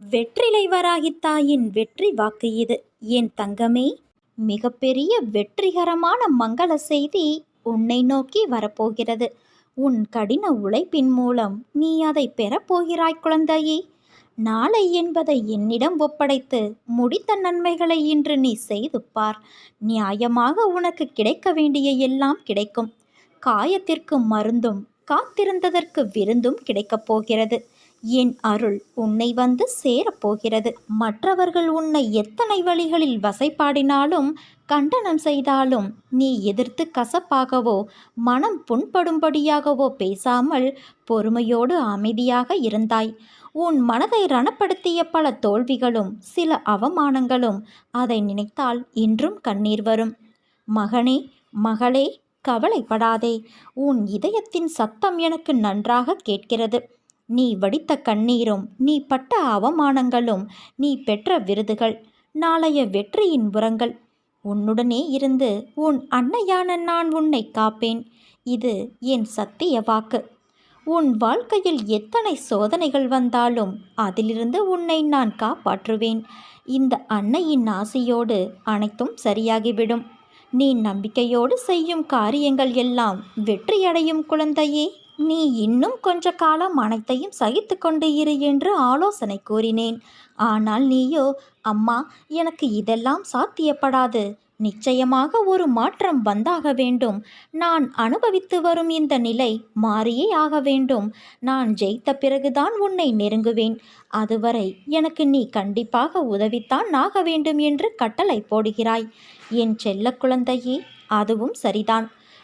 வெற்றிலை வராகி தாயின் வெற்றி வாக்கு இது. என் தங்கமே மிகப்பெரிய வெற்றிகரமான மங்கள செய்தி உன்னை நோக்கி வரப்போகிறது. உன் கடின உழைப்பின் மூலம் நீ அதை பெறப்போகிறாய் குழந்தையே. நாளை என்பதை என்னிடம் ஒப்படைத்து முடித்த நன்மைகளை இன்று நீ செய்து பார். நியாயமாக உனக்கு கிடைக்க வேண்டிய எல்லாம் கிடைக்கும். காயத்திற்கு மருந்தும் காத்திருந்ததற்கு விருந்தும் கிடைக்கப் போகிறது. என் அருள் உன்னை வந்து சேரப்போகிறது. மற்றவர்கள் உன்னை எத்தனை வழிகளில் வசைப்பாடினாலும் கண்டனம் செய்தாலும் நீ எதிர்த்து கசப்பாகவோ மனம் புண்படும்படியாகவோ பேசாமல் பொறுமையோடு அமைதியாக இருந்தாய். உன் மனதை ரணப்படுத்திய பல தோல்விகளும் சில அவமானங்களும் அதை நினைத்தால் இன்றும் கண்ணீர் வரும். மகனே மகளே கவலைப்படாதே. உன் இதயத்தின் சத்தம் எனக்கு நன்றாக கேட்கிறது. நீ வடித்த கண்ணீரும் நீ பட்ட அவமானங்களும் நீ பெற்ற விருதுகள் நாளைய வெற்றியின் உரங்கள். உன்னுடனே இருந்து உன் அன்னையான நான் உன்னை காப்பேன். இது என் சத்திய வாக்கு. உன் வாழ்க்கையில் எத்தனை சோதனைகள் வந்தாலும் அதிலிருந்து உன்னை நான் காப்பாற்றுவேன். இந்த அன்னையின் ஆசையோடு அனைத்தும் சரியாகிவிடும். நீ நம்பிக்கையோடு செய்யும் காரியங்கள் எல்லாம் வெற்றியடையும் குழந்தையே. நீ இன்னும் கொஞ்ச காலம் அனைத்தையும் சகித்து கொண்டு இரு என்று ஆலோசனை கூறினேன். ஆனால் நீயோ அம்மா எனக்கு இதெல்லாம் சாத்தியப்படாது. நிச்சயமாக ஒரு மாற்றம் வந்தாக வேண்டும். நான் அனுபவித்து வரும் இந்த நிலை மாறியே ஆக வேண்டும். நான் ஜெயித்த பிறகுதான் உன்னை நெருங்குவேன். அதுவரை எனக்கு நீ கண்டிப்பாக உதவித்தான் ஆக வேண்டும் என்று கட்டளை போடுகிறாய். என் செல்ல குழந்தையே அதுவும் சரிதான்.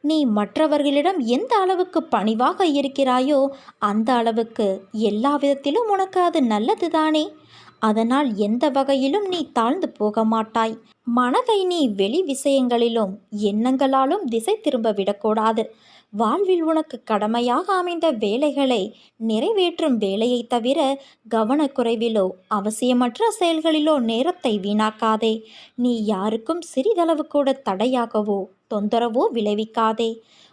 நீ மற்றவர்களிடம் எந்த அளவுக்கு பணிவாக இருக்கிறாயோ அந்த அளவுக்கு எல்லா விதத்திலும் உனக்கு அது நல்லது தானே அதனால் எந்த வகையிலும் நீ தாழ்ந்து போக மாட்டாய். மனதை நீ வெளி விஷயங்களிலும் எண்ணங்களாலும் திசை திரும்ப விடக்கூடாது. வாழ்வில் உனக்கு கடமையாக அமைந்த வேலைகளை நிறைவேற்றும் வேலையை தவிர கவனக்குறைவிலோ அவசியமற்ற செயல்களிலோ நேரத்தை வீணாக்காதே. நீ யாருக்கும் சிறிதளவு கூட தடையாகவோ தொந்தரவோ விளைவிக்காதே.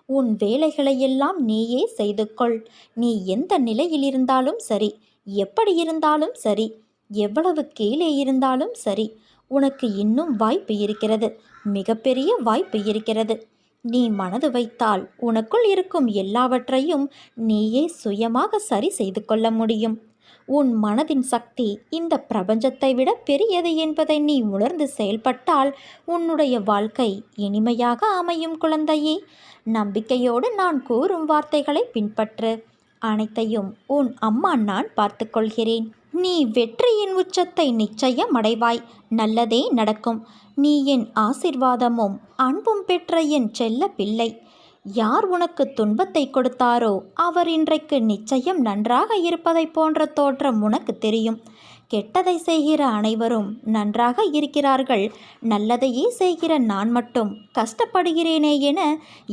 உன் வேலைகளையெல்லாம் நீயே செய்து கொள் நீ எந்த நிலையில் இருந்தாலும் சரி எப்படி இருந்தாலும் சரி எவ்வளவு கீழே இருந்தாலும் சரி உனக்கு இன்னும் வாய்ப்பு இருக்கிறது மிகப்பெரிய வாய்ப்பு இருக்கிறது. நீ மனது வைத்தால் உனக்குள் இருக்கும் எல்லாவற்றையும் நீயே சுயமாக சரி செய்து கொள்ள முடியும். உன் மனதின் சக்தி இந்த பிரபஞ்சத்தை விட பெரியது என்பதை நீ உணர்ந்து செயல்பட்டால் உன்னுடைய வாழ்க்கை இனிமையாக அமையும் குழந்தையே. நம்பிக்கையோடு நான் கூறும் வார்த்தைகளை பின்பற்று. அனைத்தையும் உன் அம்மா நான் பார்த்துக்கொள்கிறேன் நீ வெற்றியின் உச்சத்தை நிச்சயம் அடைவாய் நல்லதே நடக்கும். நீ என் ஆசிர்வாதமும் அன்பும் பெற்ற என் செல்ல பிள்ளை. யார் உனக்கு துன்பத்தை கொடுத்தாரோ அவர் இன்றைக்கு நிச்சயம் நன்றாக இருப்பதை போன்ற தோற்றம் உனக்கு தெரியும். கெட்டதை செய்கிற அனைவரும் நன்றாக இருக்கிறார்கள். நல்லதையே செய்கிற நான் மட்டும் கஷ்டப்படுகிறேனே என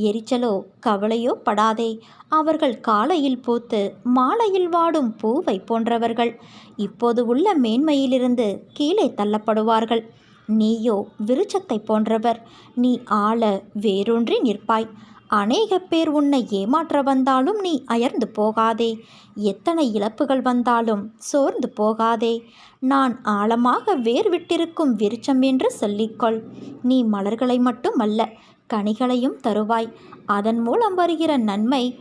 எரிச்சலோ கவலையோ படாதே. அவர்கள் காலையில் பூத்து மாலையில் வாடும் பூவை போன்றவர்கள். இப்போது உள்ள மேன்மையிலிருந்து கீழே தள்ளப்படுவார்கள். நீயோ விருச்சத்தை போன்றவர். நீ ஆள வேரூன்றி நிற்பாய். அநேக பேர் உன்னை ஏமாற்ற வந்தாலும் நீ அயர்ந்து போகாதே. எத்தனை இழப்புகள் வந்தாலும் சோர்ந்து போகாதே. நான் ஆழமாக வேர் விட்டிருக்கும் விருட்சம் என்று சொல்லிக்கொள். நீ மலர்களை மட்டுமல்ல கனிகளையும் தருவாய். அதன் மூலம் வருகிற நன்மை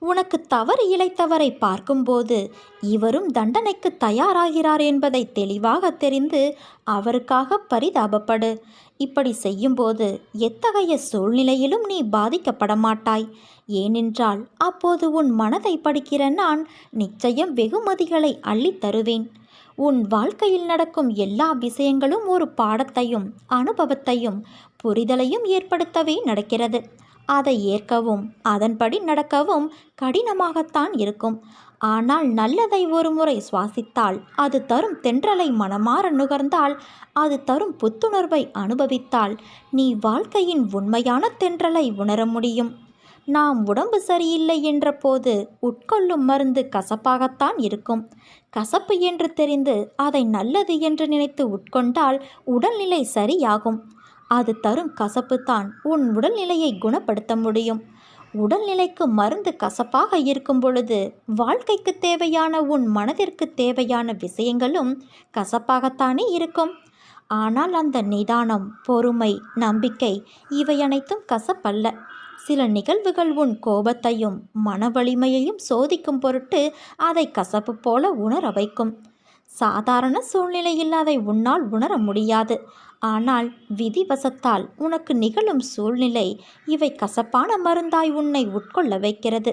உனக்கு தவறு இழைத்தவரை பார்க்கும்போது இவரும் தண்டனைக்கு தயாராகிறார் என்பதை தெளிவாக தெரிந்து அவருக்காக பரிதாபப்படு. இப்படி செய்யும்போது எத்தகைய சூழ்நிலையிலும் நீ பாதிக்கப்பட மாட்டாய் ஏனென்றால் அப்போது உன் மனதை படிக்கிற நான் நிச்சயம் வெகுமதிகளை அள்ளித் தருவேன். உன் வாழ்க்கையில் நடக்கும் எல்லா விஷயங்களும் ஒரு பாடத்தையும் அனுபவத்தையும் புரிதலையும் ஏற்படுத்தவே நடக்கிறது. அதை ஏற்கவும் அதன்படி நடக்கவும் கடினமாகத்தான் இருக்கும். ஆனால் நல்லதை ஒருமுறை சுவாசித்தால் அது தரும் தென்றலை மனமாற நுகர்ந்தால் அது தரும் புத்துணர்வை அனுபவித்தால் நீ வாழ்க்கையின் உண்மையான தென்றலை உணர முடியும். நாம் உடம்பு சரியில்லை என்ற போது உட்கொள்ளும் மருந்து கசப்பாகத்தான் இருக்கும். கசப்பு என்று தெரிந்து அதை நல்லது என்று நினைத்து உட்கொண்டால் உடல்நிலை சரியாகும். அது தரும் கசப்பு தான் உன் உடல்நிலையை குணப்படுத்த முடியும். உடல்நிலைக்கு மருந்து கசப்பாக இருக்கும் பொழுது வாழ்க்கைக்கு தேவையான உன் மனதிற்கு தேவையான விஷயங்களும் கசப்பாகத்தானே இருக்கும். ஆனால் அந்த நிதானம் பொறுமை நம்பிக்கை இவை அனைத்தும் கசப்பல்ல. சில நிகழ்வுகள் உன் கோபத்தையும் மன வலிமையையும் சோதிக்கும் பொருட்டு அதை கசப்பு போல உணர வைக்கும். சாதாரண சூழ்நிலையில் அதை உன்னால் உணர முடியாது. ஆனால் விதிவசத்தால் உனக்கு நிகழும் சூழ்நிலை இவை கசப்பான மருந்தாய் உன்னை உட்கொள்ள வைக்கிறது.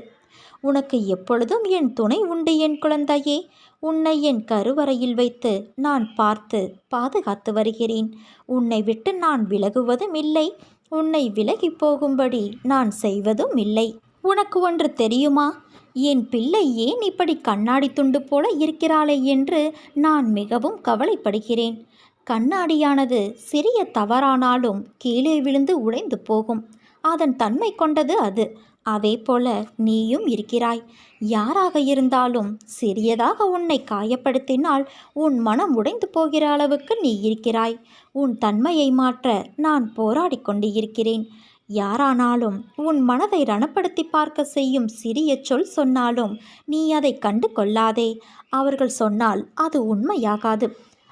உனக்கு எப்பொழுதும் என் துணை உண்டு என் குழந்தையே. உன்னை என் கருவறையில் வைத்து நான் பார்த்து பாதுகாத்து வருகிறேன். உன்னை விட்டு நான் விலகுவதும் இல்லை. உன்னை விலகி போகும்படி நான் செய்வதும் இல்லை. உனக்கு ஒன்று தெரியுமா? என் பிள்ளை ஏன் இப்படி கண்ணாடி துண்டு போல இருக்கிறாளே என்று நான் மிகவும் கவலைப்படுகிறேன். கண்ணாடியானது சிறிய தவறானாலும் கீழே விழுந்து உடைந்து போகும். அதன் தன்மை கொண்டது அது. அதே போல நீயும் இருக்கிறாய். யாராக இருந்தாலும் சிறியதாக உன்னை காயப்படுத்தினால் உன் மனம் உடைந்து போகிற அளவுக்கு நீ இருக்கிறாய். உன் தன்மையை மாற்ற நான் போராடி கொண்டு இருக்கிறேன் யாரானாலும் உன் மனதை ரணப்படுத்தி பார்க்க செய்யும் சிறிய சொல் சொன்னாலும் நீ அதை கண்டு கொள்ளாதே. அவர்கள் சொன்னால் அது உண்மையாகாது.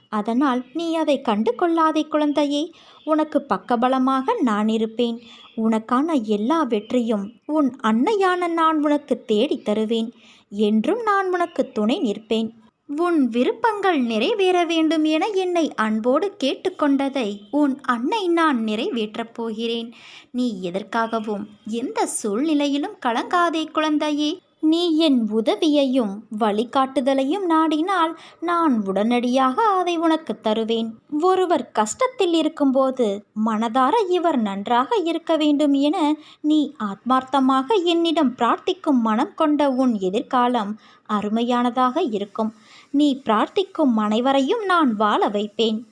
அதனால் நீ அதை கண்டு கொள்ளாதே குழந்தையே. உனக்கு பக்கபலமாக நான் இருப்பேன். உனக்கான எல்லா வெற்றியும் உன் அன்னையான நான் உனக்கு தேடித் தருவேன். என்றும் நான் உனக்கு துணை நிற்பேன். உன் விருப்பங்கள் நிறைவேற வேண்டும் என என்னை அன்போடு கேட்டுக்கொண்டதை உன் அன்னை நான் நிறைவேற்றப் போகிறேன். நீ எதற்காகவும் எந்த சூழ்நிலையிலும் கலங்காதே குழந்தையே. நீ என் உதவியையும் வழிகாட்டுதலையும் நாடினால் நான் உடனடியாக அதை உனக்கு தருவேன். ஒருவர் கஷ்டத்தில் இருக்கும்போது மனதார இவர் நன்றாக இருக்க வேண்டும் என நீ ஆத்மார்த்தமாக என்னிடம் பிரார்த்திக்கும் மனம் கொண்ட உன் எதிர்காலம் அருமையானதாக இருக்கும். நீ பிரார்த்திக்கும் அனைவரையும் நான் வாழ வைப்பேன்.